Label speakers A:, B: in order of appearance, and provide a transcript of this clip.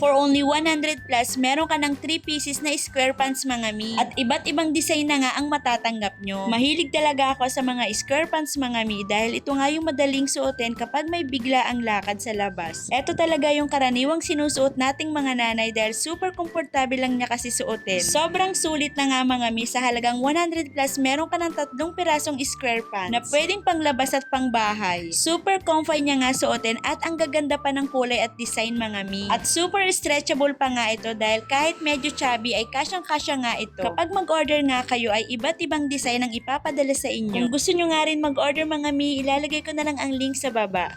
A: For only 100 plus, meron ka ng 3 pieces na square pants mga mi. At iba't ibang design na nga ang matatanggap nyo. Mahilig talaga ako sa mga square pants mga mi dahil ito nga yung madaling suotin kapag may bigla ang lakad sa labas. Ito talaga yung karaniwang sinusuot nating mga nanay dahil super komportable lang niya kasi suotin. Sobrang sulit na nga mga mi sa halagang 100 plus meron ka ng tatlong pirasong square pants na pwedeng panglabas at pangbahay. Super comfy niya nga suotin at ang gaganda pa ng kulay at design mga mi. At super stretchable pa nga ito dahil kahit medyo chubby ay kasyang-kasya nga ito. Kapag mag-order nga kayo ay iba't ibang design ang ipapadala sa inyo. Kung gusto nyo nga rin mag-order mga mi, ilalagay ko na lang ang link sa baba.